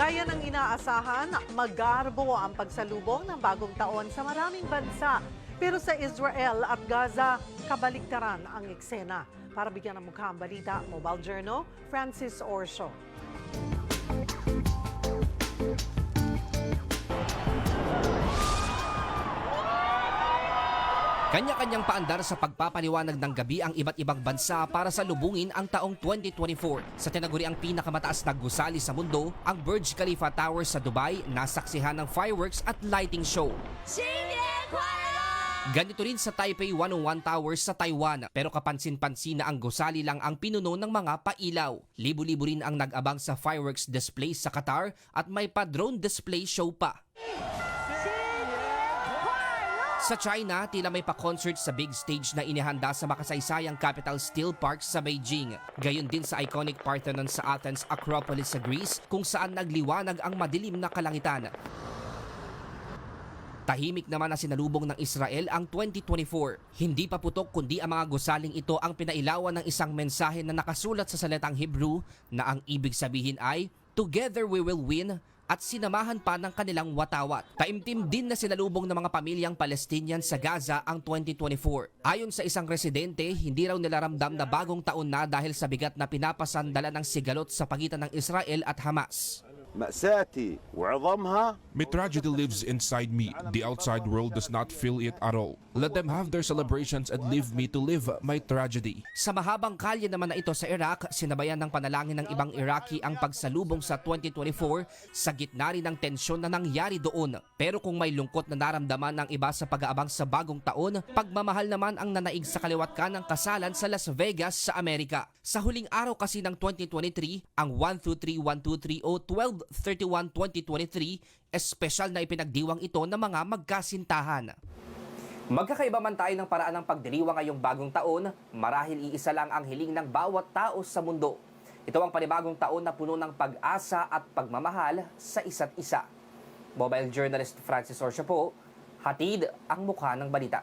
Gaya ng inaasahan, magarbo ang pagsalubong ng bagong taon sa maraming bansa. Pero sa Israel at Gaza, kabaliktaran ang eksena. Para bigyan ng mukha ang balita, Mobile Journal, Francis Orso. Kanya-kanyang paandar sa pagpapaliwanag ng gabi ang iba't ibang bansa para sa lubungin ang taong 2024. Sa tinaguri ang pinakamataas na gusali sa mundo, ang Burj Khalifa Tower sa Dubai nasaksihan ng fireworks at lighting show. Ganito rin sa Taipei 101 Towers sa Taiwan pero kapansin-pansin na ang gusali lang ang pinuno ng mga pailaw. Libo-libo rin ang nag-abang sa fireworks display sa Qatar at may pa-drone display show pa. Sa China, tila may pa-concert sa big stage na inihanda sa makasaysayang capital Steel Park sa Beijing. Gayon din sa iconic Parthenon sa Athens Acropolis sa Greece kung saan nagliwanag ang madilim na kalangitan. Tahimik naman na sinalubong ng Israel ang 2024. Hindi pa putok kundi ang mga gusaling ito ang pinailawan ng isang mensahe na nakasulat sa salitang Hebrew na ang ibig sabihin ay, Together we will win, at sinamahan pa ng kanilang watawat. Taimtim din na sinalubong ng mga pamilyang Palestinian sa Gaza ang 2024. Ayon sa isang residente, hindi raw nila ramdam na bagong taon na dahil sa bigat na pinapasandala ng sigalot sa pagitan ng Israel at Hamas. Mitragedy lives inside me. The outside world does not feel it at all. Let them have their celebrations and leave me to live my tragedy. Sa mahabang kalye naman na ito sa Iraq, sinabayan ng panalangin ng ibang Iraqi ang pagsalubong sa 2024 sa gitna rin ng tensyon na nangyari doon. Pero kung may lungkot na naramdaman ng iba sa pag-aabang sa bagong taon, pagmamahal naman ang nanaig sa kaliwat ka ng kasalan sa Las Vegas sa Amerika. Sa huling araw kasi ng 2023, ang 123123 o 12 12-31-2023, espesyal na ipinagdiwang ito ng mga magkasintahan. Magkakaiba man tayo ng paraan ng pagdiriwang ngayong bagong taon, marahil iisa lang ang hiling ng bawat tao sa mundo. Ito ang panibagong taon na puno ng pag-asa at pagmamahal sa isa't isa. Mobile journalist Francis Orsio po, hatid ang mukha ng balita.